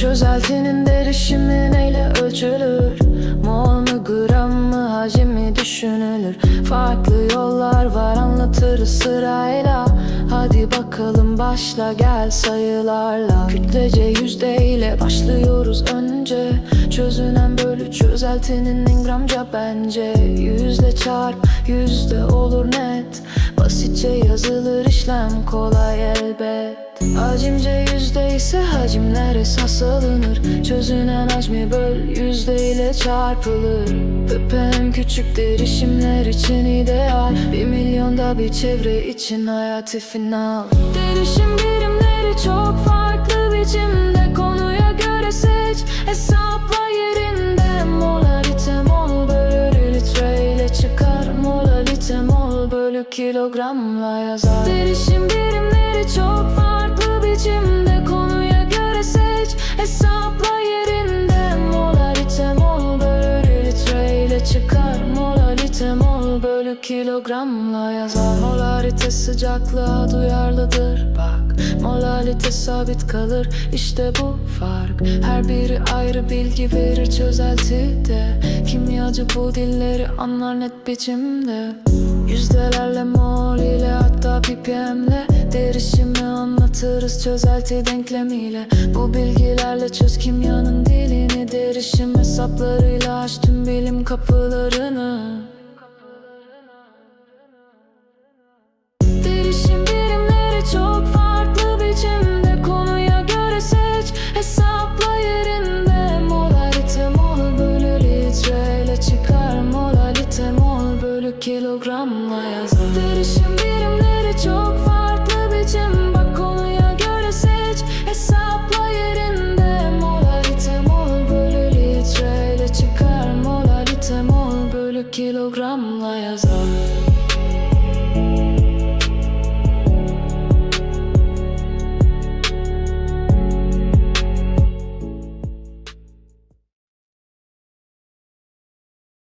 Çözeltinin derişimi neyle ölçülür? Mol mu gram mı hacmi düşünülür? Farklı yollar var anlatırız sırayla. Hadi bakalım başla gel sayılarla. Kütlece yüzdeyle başlıyoruz önce. Çözünen bölü çözeltinin gramca bence. Yüzde çarp yüzde olur net. Basitçe yazılır işlem kolay elbet Hacimce yüzde ise hacimler esas alınır. Çözünen hacmi böl yüzde ile çarpılır. Pöpem küçük derişimler için ideal. Bir milyonda bir çevre için hayati final. Derişim birimleri çok farklı bölü kilogramla yazar. Derişim birimleri çok farklı biçimde. Konuya göre seç hesapla yerinde. Molarite mol bölü litre ile çıkar. Molalite mol bölü kilogramla yazar. Molarite sıcaklığa duyarlıdır bak. Molalite sabit kalır işte bu fark. Her biri ayrı bilgi verir çözeltide. Kimyacı bu dilleri anlar net biçimde Yüzdelerle mol ile hatta ppm'le Derişimi anlatırız çözelti denklemiyle. Bu bilgilerle çöz kimyanın dilini. Derişim hesaplarıyla aç tüm bilim kapılarını. Derişim birimleri çok farklı biçimde. Konuya göre seç hesapla yerinde. Molarite mol bölü litre çıkar. Molalite mol bölü kilogramla Ölü kilogramla yazar.